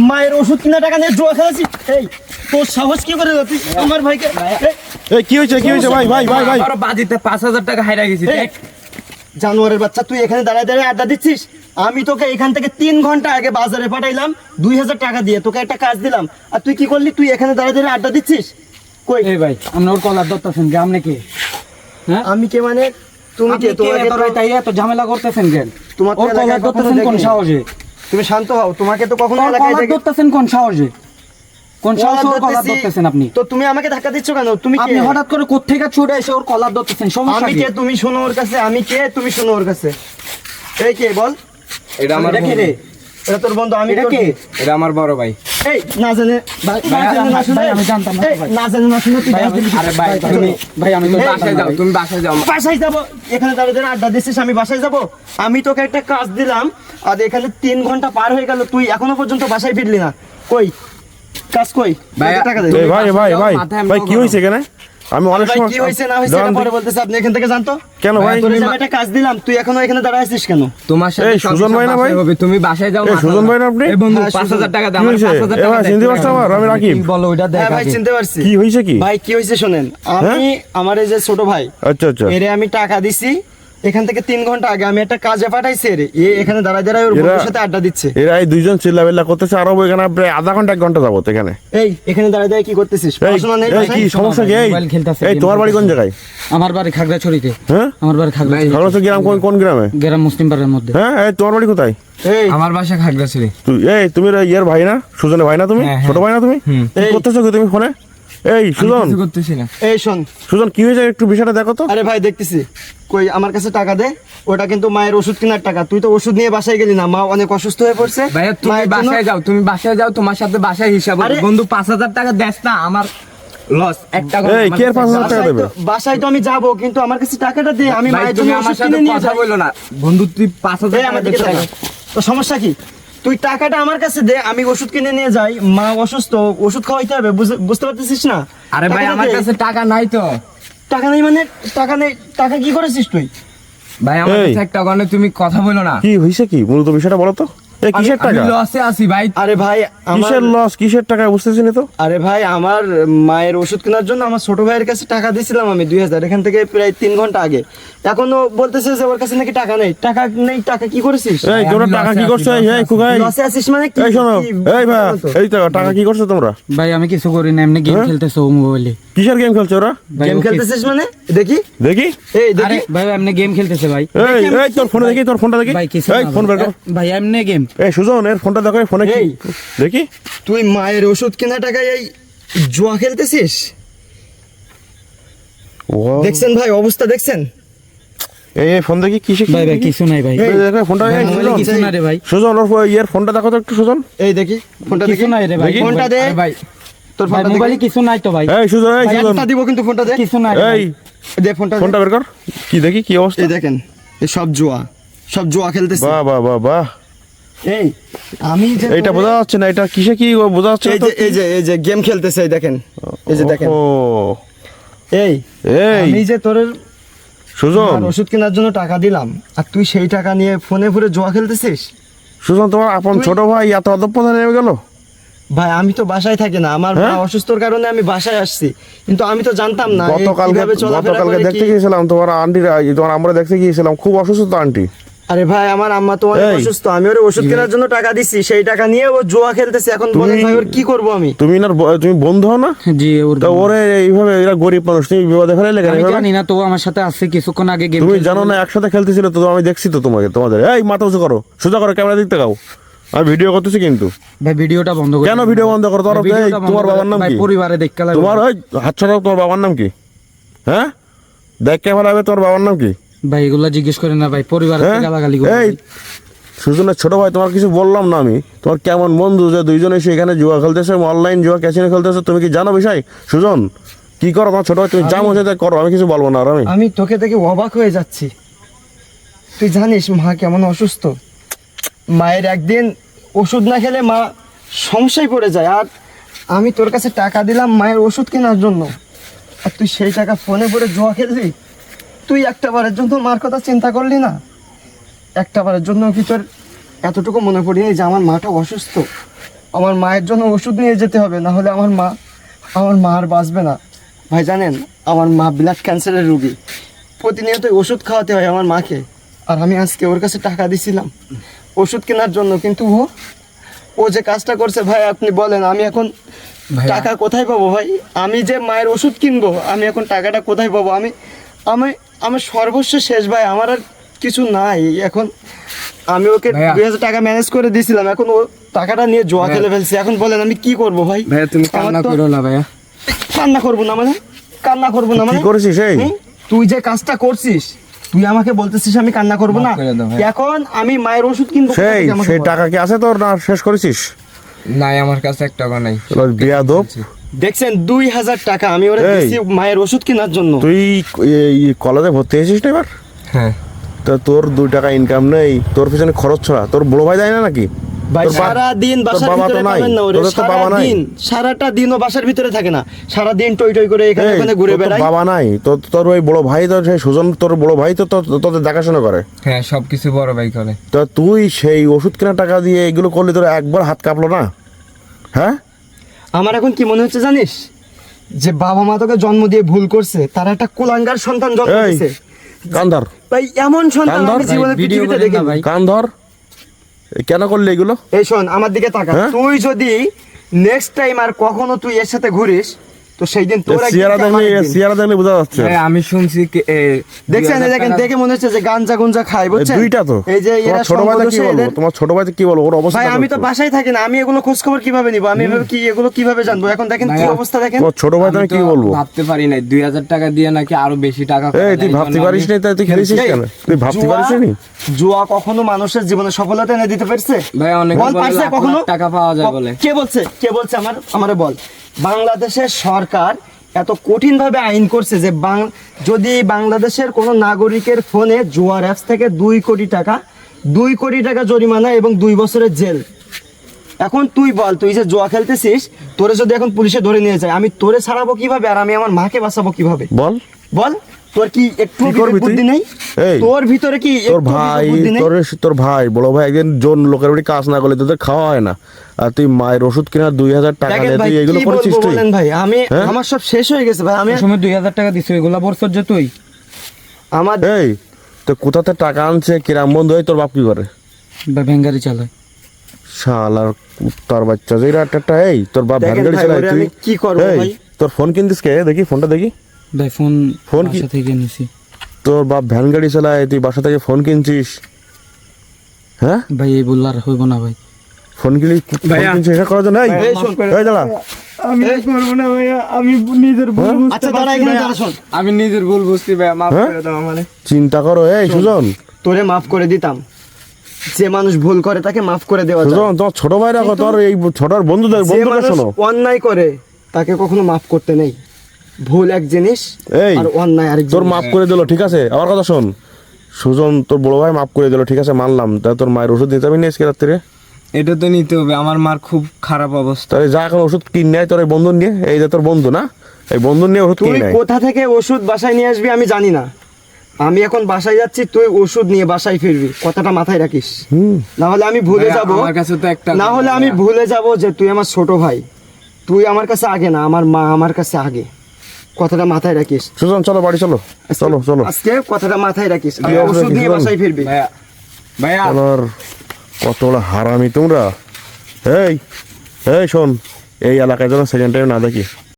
মায়ের ওষুধ কিনা টাকা নিয়ে জুয়া খেলেছি এই তোর সাহস কি করে তুই আমার ভাইকে এই, কি হয়েছে কি হয়েছে? ভাই ভাই ভাই ভাই। আরও বাজিতে পাঁচ হাজার টাকা হাইরা গেছি এই, জানোয়ারের বাচ্চা তুই এখানে দাঁড়ায় দাঁড়ায় আড্ডা দিচ্ছিস? আমি তোকে এখান থেকে তিন ঘণ্টা আগে বাজারে পাঠাইলাম দুই হাজার টাকা দিয়ে তোকে একটা কাজ দিলাম। আর তুই কি করলি? তুই এখানে দাঁড়ায় দাঁড়ায় আড্ডা দিচ্ছিস? কই? এই ভাই আপনি ওর কলার ধরতেছেন কে আপনি কে হ্যাঁ? আমি কে মানে? তুমি কে? তোমাকে এত তো- রাইতাই এত ঝামেলা করতেছেন কেন? তোমার কলার ধরতেছেন কোন সাহসে? তুমি শান্ত হও তোমাকে তো কখনো এলাকায় থেকে ধরতেছেন কোন সাহসে? কোন সাহসে ওর কলার ধরতেছি। ধরতেছেন আপনি? তো তুমি আমাকে ধাক্কা দিচ্ছ কেন? তুমি কে? আপনি হঠাৎ করে কোত্থেকে ছুটে এসে ওর কলার ধরতেছেন? সমস্যা আমি কে? তুমি শোনো ওর কাছে। আমি কে? তুমি শোনো ওর কাছে। এই কে? বল। এটা আমার রে? এটা তোর বন্ধু আমি এটা কে? এটা আমার বড় ভাই। এই না জানে ভাই, আমি জানতাম না, না জানে না শুনে তুই ভাই, গাছ দিবি। আরে ভাই ভাই, তুমি ভাই আমি তো বাসায় যাও তুমি বাসায় যাও। বাসায় যাব। এখানে দাঁড়িয়ে দাঁড়িয়ে আড্ডা দিচ্ছিস আমি বাসায় যাব। আমি তোকে একটা কাজ দিলাম আর এখানে তিন ঘণ্টা পার হয়ে গেল তুই এখনও পর্যন্ত বাসায় ফিরলি না। কই? কাজ কই? ভাই, টাকা দে ভাই ভাই ভাই ভাই কি হয়েছে এখানে? আমি অনেক সময় কি হইছে না হইছে এটা পরে বলতেছ আপনি এখান থেকে জানতো? কেন ভাই? তোর তুমি আমি একটা কাজ দিলাম তুই এখনও এখানে দাঁড়ায় আছিস কেন? তোমার সাথে এই, সুজন ভাই না ভাই? হবে তুমি বাসায় যাও এই, সুজন ভাই না আপনি? এই বন্ধু হ্যাঁ, পাঁচ সুজন। হাজার টাকা দাম কি আমার হয়েছে? পাঁচ হাজার এ টাকা ভাই চিনতে পারছ আমার? আমি রাকিব। বলো ওইটা দেখ হ্যাঁ ভাই চিনতে পারছি। কি হইছে কি? ভাই কি হইছে শুনেন? আমি আমার এই যে ছোট ভাই আচ্ছা আচ্ছা। এরে আমি টাকা দিছি এখান থেকে তিন ঘণ্টা আগে আমি একটা কাজে পাঠাইছি এরে এ এখানে দাঁড়ায় দাঁড়ায় ওর বন্ধুর সাথে আড্ডা দিচ্ছে। এরা এই দুইজন চিল্লাবিল্লা করতেছে আরও এখানে প্রায় আধা ঘণ্টা এক ঘণ্টা যাবত এখানে। এই এখানে দাঁড়ায় দাঁড়ায় কি করতেছিস? পড়াশোনা নেই এই কি সমস্যা কি? এই এই তোমার বাড়ি কোন জায়গায়? আমার বাড়ি খাগড়াছড়িতে। হ্যাঁ? আমার বাড়ি খাগড়াছড়ি খাগড়াছড়ি গ্রাম? কোন কোন গ্রামে? গ্রাম মুসলিম পাড়ার মধ্যে। হ্যাঁ এই তোমার বাড়ি কোথায়? এই। আমার বাসা খাগড়াছড়ি। তুই এই তুমি রে ইয়ের ভাই না? সুজনের ভাই না তুমি? হ্যাঁ, হ্যাঁ। ছোট ভাই না তুমি? করতেছো কি তুমি ফোনে? এই সুজন। কিছু করতেছি না। এই শোন। সুজন কি হয়েছে? একটু বিষয়টা দেখো তো। আরে ভাই দেখতেছি। কই আমার কাছে টাকা দে। ওটা কিন্তু মায়ের ওষুধ কেনার টাকা। তুই তো ওষুধ নিয়ে বাসায় গেলি না। মা অনেক অসুস্থ হয়ে পড়ছে। ভাইয়া তুমি বাসায় যাও। তুমি বাসায় যাও তোমার সাথে বাসায় হিসাব আরে- বন্ধু পাঁচ হাজার টাকা দেস না আমার লস এক টাকা এই, কে আর পাঁচ হাজার টাকা দেবে? তো- বাসায় তো আমি যাব কিন্তু আমার কাছে টাকাটা দে। আমি মায়ের জন্য আমার ওষুধ সাথে কিনে নিয়ে কথা যাই না। বন্ধু তুই পাঁচ হাজার এই টাকা আমার দে। তো সমস্যা কি? তুই টাকাটা আমার কাছে দে আমি ওষুধ কিনে নিয়ে যাই। মা অসুস্থ ওষুধ খাওয়াইতে হবে বুঝ- বুঝতে পারতেছিস না? আরে ভাই আমার কাছে টাকা নাই তো। টাকা নেই মানে টাকা নেই টাকা কি করেছিস তুই? ভাই আমার। কাছে একটা গনে তুমি কথা বলো না। কি হইছে কি? মূলত বিষয়টা বলো তো। এই কিসের আমি টাকা? লসে আছি ভাই। আরে ভাই কিসের লস কিসের টাকা? বুঝতেছি তো। আরে ভাই আমার মায়ের ওষুধ কেনার জন্য আমার ছোট ভাইয়ের কাছে টাকা দিয়েছিলাম আমি দুই হাজার। এখান থেকে প্রায় তিন ঘণ্টা আগে। এখনও বলতেছে যে ওর কাছে নাকি টাকা নেই। টাকা নেই টাকা কি করেছিস? এই আমি টাকা কি করছ? এই লসে এই আছি। লসে আছিস মানে কি? এই শোনো এই ভাই এই তো টাকা কি করছ তোমরা? ভাই আমি কিছু করি না এমনি গেম হ্যাঁ? খেলতেছে মোবাইলে কিসের গেম খেলছো ওরা? গেম খেলতেছিস মানে? দেখি। দেখি? এই আরে দেখি ভাই এমনি গেম খেলতেছে ভাই। এই তোর ফোন দেখি তোর ফোনটা দেখি। ভাই ফোন বের কর। ভাই এমনি গেম এই সুজন এর ফোনটা দেখো ফোনে কি? দেখি। তুই মায়ের ওষুধ কেনা টাকায় এই জুয়া খেলতেছিস? দেখছেন ভাই অবস্থা দেখছেন? এই এই ফোন দেখি কি ভাই ভাই কিছু নাই ভাই। ফোনটা ভাই, এই মোবাইলে সুজন। কিছু না রে ভাই। সুজন ওর ফো- ফোনটা দেখো তো একটু সুজন। এই দেখি ফোনটা দেখি। নাই রে ভাই ফোনটা দে। ভাই তোর ফোনটা মোবাইলে কিছু নাই তো ভাই। এই সুজন এই সুজন। দিব কিন্তু ফোনটা দে। কিছু নাই এই দে ফোনটা ফোনটা বের কর। কি দেখি কি অবস্থা? এই দেখেন এই সব জুয়া। সব জুয়া খেলতেছে। বাহ বাহ বাহ বাহ। এই আমি যে এইটা বোঝা যাচ্ছে না এটা কিসে কি বোঝা যাচ্ছে না এই যে এই যে এই যে গেম খেলতেছে এই দেখেন এই যে দেখেন। ও। এই এই। আমি যে তোর সুজন। ওষুধ কেনার জন্য টাকা দিলাম আর তুই সেই টাকা নিয়ে ফোনে ফোনে জুয়া খেলতেছিস? সুজন তোমার আপন ছোট ভাই এত অধপতনে নেমে গেল? ভাই আমি তো বাসায় থাকি না আমার মা হ্যাঁ? অসুস্থর কারণে আমি বাসায় আসছি। কিন্তু আমি তো জানতাম না গতকালকে গতকালকে দেখতে গিয়েছিলাম তোমার আন্টির তোমার আমরা দেখতে গিয়েছিলাম খুব অসুস্থ আন্টি। আরে ভাই আমার আম্মা তো অনেক অসুস্থ আমি ওর ওষুধ কেনার জন্য টাকা দিছি সেই টাকা নিয়ে ও জুয়া খেলতেছে। এখন বলেন ভাই ওর কি করব আমি? তুমি না তুমি বন্ধু হও না? জি ওর তা ওরে এইভাবে এরা গরিব মানুষ তুমি বিপদে ফেলে লেগে আমি জানি না তো আমার সাথে আসছে কিছুক্ষণ আগে গেম তুমি জানো না একসাথে খেলতেছিল তো আমি দেখছি তো তোমাকে তোমাদের। এই মাথা উঁচু করো সোজা করো ক্যামেরা দেখতে গাও আমি ভিডিও করতেছি কিন্তু। ভাই ভিডিওটা বন্ধ করে কেন ভিডিও বন্ধ করো? বন্ধ তোমার বাবার নাম কি? পরিবারে দেখতে লাগবে। তোমার ওই হাত ছড়াও তোমার বাবার নাম কি? হ্যাঁ? দেখ ক্যামেরা হবে তোমার বাবার নাম কি? ভাই এগুলা জিজ্ঞেস করে না ভাই পরিবারে হ্যাঁ? গালাগালি করে এই সুজনের ছোট ভাই তোমার কিছু বললাম না আমি। তোমার কেমন বন্ধু যে দুইজন এসে এখানে জুয়া খেলতেছে অনলাইন জুয়া ক্যাসিনো খেলতেছে তুমি কি জানো বিষয়? সুজন কি করো তোমার ছোট ভাই? তুমি যা মনে চায় করো আমি কিছু বলব না আর আমি। আমি তোকে দেখে অবাক হয়ে যাচ্ছি। তুই জানিস মা কেমন অসুস্থ? মায়ের একদিন ওষুধ না খেলে মা সমস্যায় পড়ে যায়। আর আমি তোর কাছে টাকা দিলাম মায়ের ওষুধ কেনার জন্য। আর তুই সেই টাকা ফোনে করে জোয়া খেললি? তুই একটা বারের জন্য মার কথা চিন্তা করলি না? একটা বারের জন্য কি তোর এতটুকু মনে পড়ি যে আমার মাটা অসুস্থ? আমার মায়ের জন্য ওষুধ নিয়ে যেতে হবে না হলে আমার মা আমার মা আর বাঁচবে না। ভাই জানেন আমার মা ব্লাড ক্যান্সারের রুগী। প্রতিনিয়ত ওষুধ খাওয়াতে হয় আমার মাকে। আর আমি আজকে ওর কাছে টাকা দিছিলাম ওষুধ কেনার জন্য কিন্তু ও ও যে কাজটা করছে ভাই আপনি বলেন আমি এখন। টাকা কোথায় পাবো ভাই? আমি যে মায়ের ওষুধ কিনবো আমি এখন টাকাটা কোথায় পাবো? আমি আমি আমার সর্বস্ব শেষ ভাই আমার আর কিছু নাই। এখন আমি ওকে। দুই হাজার টাকা ম্যানেজ করে দিয়েছিলাম এখন ও টাকাটা নিয়ে জোয়া খেলে ফেলছে। এখন বলেন আমি কি করব ভাই? ভাইয়া তুমি কান্না করো না ভাইয়া। কান্না করব না মানে? কান্না করব না কি মানে? করেছিস এই? তুই যে কাজটা করছিস তুই আমাকে বলতেছিস আমি কান্না করব না। এখন আমি মায়ের ওষুধ কিনবো সেই সেই টাকা কি আছে তোর না শেষ করেছিস? নাই আমার কাছে এক টাকা নাই। বেয়াদব। দেখছেন দুই হাজার টাকা আমি ওরা। মায়ের ওষুধ কেনার জন্য। তুই এই কলেজে ভর্তি হয়েছিস না এবার? হ্যাঁ। তা তোর দুই টাকা ইনকাম নেই তোর পিছনে খরচ ছড়া। তোর বড় ভাই দেয় না নাকি? ভাই তোর বাপ- সারা দিন বাসার ভিতরে নাই। পাবেন না ওরে সারা বাবা নাই। দিন সারাটা দিনও বাসার ভিতরে থাকে না। সারা দিন টই টই করে এখানে ওখানে ঘুরে বেড়ায় বাবা নাই। তোর তোর ওই বড় ভাই তো সেই সুজন তোর বড় ভাই তো তোদের দেখাশোনা করে। হ্যাঁ সব বড় ভাই করে। তা তুই সেই ওষুধ কেনার টাকা দিয়ে এগুলো করলে তোর একবার হাত কাঁপলো না? হ্যাঁ? আমার এখন কি মনে হচ্ছে জানিস? যে বাবা মা তোকে জন্ম দিয়ে ভুল করছে তারা একটা কোলাঙ্গার সন্তান জন্ম দিয়েছে কান্দর। ভাই এমন সন্তান ধর, আমি জীবনে পৃথিবীতে দেখি ভাই। কান্দর? কেন করলে এগুলো? এই শোন আমার দিকে তাকা। হ্যাঁ? তুই যদি নেক্সট টাইম আর কখনো তুই এর সাথে ঘুরিস তো সেই দিন তোর সিয়ারা দেখলে সিয়ারা দেখলে বোঝা যাচ্ছে। ভাই, আমি শুনছি দেখছেন দেখেন দেখে মনে হচ্ছে যে গাঞ্জা গুঞ্জা খায় এই বুঝছেন? দুইটা তো। এই যে এরা ছোট কি বলব? তোমার ছোট কি বলব? ওর অবস্থা ভাই আমি তো বাসায় থাকি না আমি এগুলো খোঁজ খবর কীভাবে নিব? আমি এভাবে কি এগুলো কীভাবে জানব? এখন দেখেন কি অবস্থা দেখেন। তোমার ছোট কি বলব? ভাবতে পারি নাই দুই হাজার টাকা দিয়ে নাকি আরও বেশি টাকা এই তুই ভাবতে পারিস না তাই তুই খেলেছিস কেন? তুই ভাবতে পারিস নি? জুয়া কখনো মানুষের জীবনে সফলতা এনে দিতে পারছে? ভাই, অনেকে বল পারছে কখনো? টাকা পাওয়া যায় বলে। কে বলছে? কে বলছে আমার? আমারে বল। বাংলাদেশের সরকার এত কঠিনভাবে আইন করছে যে যদি বাংলাদেশের কোনো নাগরিকের ফোনে জোয়ার অ্যাপস থেকে দুই কোটি টাকা দুই কোটি টাকা জরিমানা এবং দুই বছরের জেল। এখন তুই বল তুই যে জোয়া খেলতেছিস তোরে যদি এখন পুলিশে ধরে নিয়ে যায় আমি তোরে ছাড়াবো কীভাবে? আর আমি আমার মাকে বাঁচাবো কীভাবে? বল। বল। তোর কি একটু? বুদ্ধি নেই? তোর ভিতরে কি তোর ভাই তোর তোর ভাই বড় ভাই একদিন জন লোকের বাড়ি কাজ না করলে তোদের খাওয়া হয় না। আর তুই মায়ের ওষুধ কেনার দুই হাজার টাকা দিয়ে তুই এগুলো করেছিস তুই? ভাই আমি হ্যাঁ? আমার সব শেষ হয়ে গেছে ভাই আমি সময় দুই হাজার টাকা দিছো এগুলা বছর যে তুই? আমার এই তো কোথাতে টাকা আনছে কিরাম বন্ধু হয় তোর বাপ কি করে? ভেঙ্গারি চালায়। শালার কুত্তার বাচ্চা একটা এই তোর বাপ ভাই, চালায় তুই কি করব ভাই? তোর ফোন কিনতিস কে? দেখি ফোনটা দেখি। ভাই ফোন ফোন কি- থেকে নিছি। তোর বাপ ভ্যান গাড়ি চালায় তুই বাসা থেকে ফোন কিনছিস? হ্যাঁ? ভাই এই বললে আর হইব না ভাই। ফোন কিনি ফোন ভাইয়া। কিনছিস? এটা করার জন্য? এই এই দাঁড়া। আমি করব না ভাইয়া আমি নিজের ভুল আচ্ছা দাঁড়া এখানে দাঁড়া শোন। আমি নিজের ভুল বুঝছি ভাই মাফ হ্যাঁ? করে দাও আমারে। চিন্তা করো এই সুজন। তোরে মাফ করে দিতাম। যে মানুষ ভুল করে তাকে মাফ করে দেওয়া যায়। সুজন তোমার ছোট ভাই রাখো তোর এই ছোটর বন্ধুদের মানুষ শোনো। অন্যায় করে তাকে কখনো মাফ করতে নেই। ভুল এক জিনিস এই আর অন্যায় আরেক তোর। মাফ করে দিল ঠিক আছে? আমার কথা শোন। সুজন তোর বড় ভাই মাফ করে দিল ঠিক আছে? মানলাম। তা তোর মায়ের ওষুধ দিতে হবে না আজকে রাত্রে এটা তো নিতে হবে। আমার মার খুব খারাপ অবস্থা। যা এখন ওষুধ কিন নেয় তোর এই বন্ধু নিয়ে। এই যে তোর বন্ধু না? এই বন্ধু নিয়ে ওষুধ তুই কোথা থেকে ওষুধ বাসায় নিয়ে আসবি আমি জানি না। আমি এখন বাসায় যাচ্ছি তুই ওষুধ নিয়ে বাসায় ফিরবি। কথাটা মাথায় রাখিস। হুম। না হলে আমি ভুলে যাব। আমার কাছে তো একটা না হলে আমি ভুলে যাব যে তুই আমার ছোট ভাই। তুই আমার কাছে আগে না আমার মা আমার কাছে আগে। কথাটা মাথায় রাখিস। সুজন চলো বাড়ি চলো। চলো চলো। আজকে কথাটা মাথায় রাখিস। ওষুধ নিয়ে বাসায় ফিরবি। ভাইয়া ভাইয়া। আমার কত হারামি তোমরা? এই এই শোন এই এলাকায় যেন সেকেন্ড টাইম না দেখি।